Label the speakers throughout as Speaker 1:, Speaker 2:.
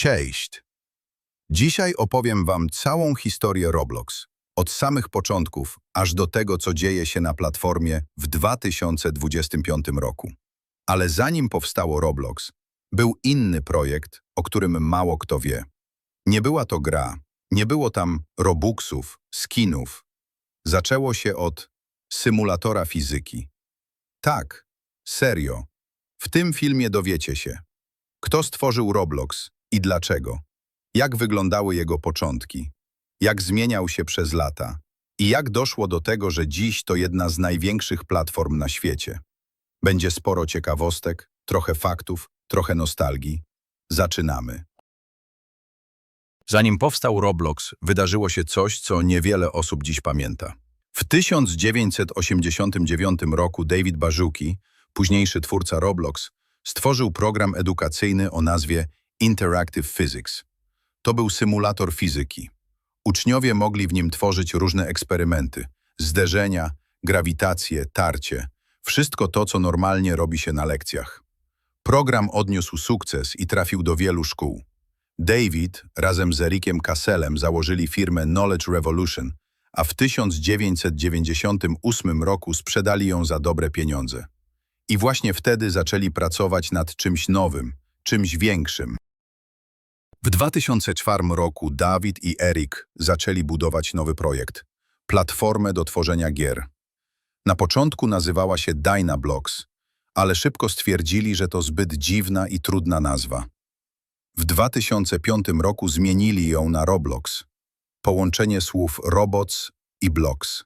Speaker 1: Cześć! Dzisiaj opowiem Wam całą historię Roblox, od samych początków aż do tego, co dzieje się na platformie w 2025 roku. Ale zanim powstało Roblox, był inny projekt, o którym mało kto wie. Nie była to gra, nie było tam robuxów, skinów. Zaczęło się od symulatora fizyki. Tak, serio. W tym filmie dowiecie się, kto stworzył Roblox i dlaczego, jak wyglądały jego początki, jak zmieniał się przez lata i jak doszło do tego, że dziś to jedna z największych platform na świecie. Będzie sporo ciekawostek, trochę faktów, trochę nostalgii. Zaczynamy. Zanim powstał Roblox, wydarzyło się coś, co niewiele osób dziś pamięta. W 1989 roku David Bażuki, późniejszy twórca Roblox, stworzył program edukacyjny o nazwie Interactive Physics. To był symulator fizyki. Uczniowie mogli w nim tworzyć różne eksperymenty, zderzenia, grawitację, tarcie, wszystko to, co normalnie robi się na lekcjach. Program odniósł sukces i trafił do wielu szkół. David razem z Ericiem Kasselem założyli firmę Knowledge Revolution, a w 1998 roku sprzedali ją za dobre pieniądze. I właśnie wtedy zaczęli pracować nad czymś nowym, czymś większym. W 2004 roku Dawid i Erik zaczęli budować nowy projekt – platformę do tworzenia gier. Na początku nazywała się Dynablocks, ale szybko stwierdzili, że to zbyt dziwna i trudna nazwa. W 2005 roku zmienili ją na Roblox, połączenie słów robots i blocks.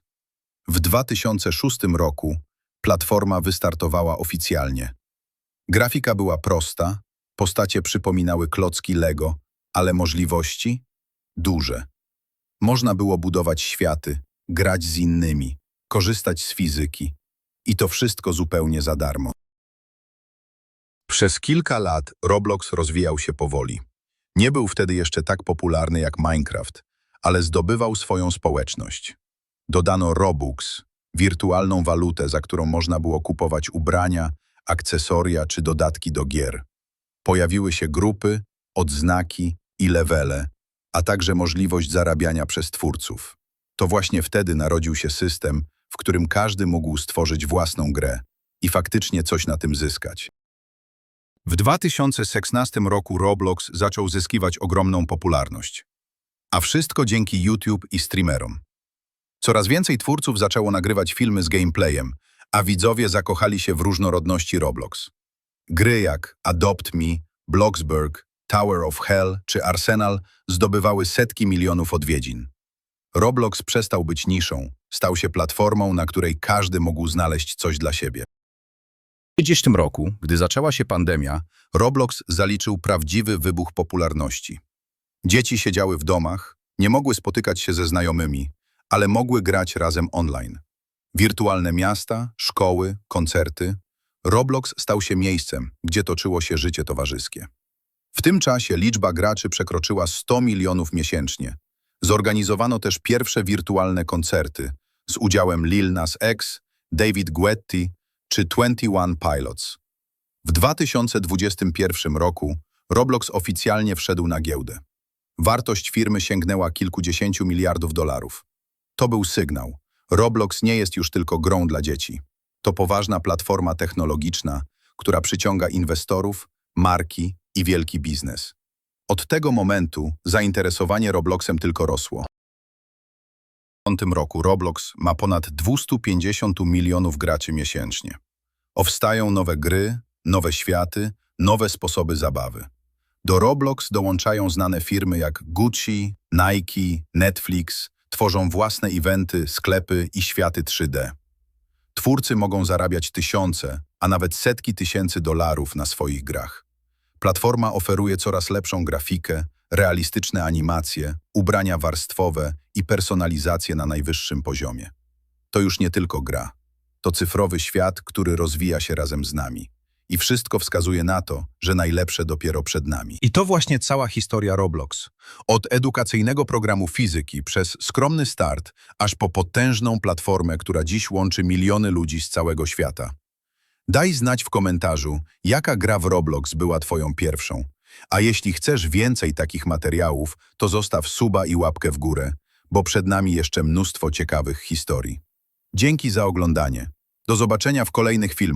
Speaker 1: W 2006 roku platforma wystartowała oficjalnie. Grafika była prosta, postacie przypominały klocki Lego, ale możliwości? Duże. Można było budować światy, grać z innymi, korzystać z fizyki. I to wszystko zupełnie za darmo. Przez kilka lat Roblox rozwijał się powoli. Nie był wtedy jeszcze tak popularny jak Minecraft, ale zdobywał swoją społeczność. Dodano Robux, wirtualną walutę, za którą można było kupować ubrania, akcesoria czy dodatki do gier. Pojawiły się grupy, odznaki i levele, a także możliwość zarabiania przez twórców. To właśnie wtedy narodził się system, w którym każdy mógł stworzyć własną grę i faktycznie coś na tym zyskać. W 2016 roku Roblox zaczął zyskiwać ogromną popularność. A wszystko dzięki YouTube i streamerom. Coraz więcej twórców zaczęło nagrywać filmy z gameplayem, a widzowie zakochali się w różnorodności Roblox. Gry jak Adopt Me, Bloxburg, Tower of Hell czy Arsenal zdobywały setki milionów odwiedzin. Roblox przestał być niszą, stał się platformą, na której każdy mógł znaleźć coś dla siebie. W 2020 roku, gdy zaczęła się pandemia, Roblox zaliczył prawdziwy wybuch popularności. Dzieci siedziały w domach, nie mogły spotykać się ze znajomymi, ale mogły grać razem online. Wirtualne miasta, szkoły, koncerty. Roblox stał się miejscem, gdzie toczyło się życie towarzyskie. W tym czasie liczba graczy przekroczyła 100 milionów miesięcznie. Zorganizowano też pierwsze wirtualne koncerty z udziałem Lil Nas X, David Guetti czy 21 Pilots. W 2021 roku Roblox oficjalnie wszedł na giełdę. Wartość firmy sięgnęła kilkudziesięciu miliardów dolarów. To był sygnał. Roblox nie jest już tylko grą dla dzieci. To poważna platforma technologiczna, która przyciąga inwestorów, marki i wielki biznes. Od tego momentu zainteresowanie Robloxem tylko rosło. W tym roku Roblox ma ponad 250 milionów graczy miesięcznie. Powstają nowe gry, nowe światy, nowe sposoby zabawy. Do Roblox dołączają znane firmy jak Gucci, Nike, Netflix, tworzą własne eventy, sklepy i światy 3D. Twórcy mogą zarabiać tysiące, a nawet setki tysięcy dolarów na swoich grach. Platforma oferuje coraz lepszą grafikę, realistyczne animacje, ubrania warstwowe i personalizację na najwyższym poziomie. To już nie tylko gra. To cyfrowy świat, który rozwija się razem z nami. I wszystko wskazuje na to, że najlepsze dopiero przed nami. I to właśnie cała historia Roblox. Od edukacyjnego programu fizyki przez skromny start, aż po potężną platformę, która dziś łączy miliony ludzi z całego świata. Daj znać w komentarzu, jaka gra w Roblox była twoją pierwszą A jeśli chcesz więcej takich materiałów, to zostaw suba i łapkę w górę, bo przed nami jeszcze mnóstwo ciekawych historii. Dzięki za oglądanie. Do zobaczenia w kolejnych filmach.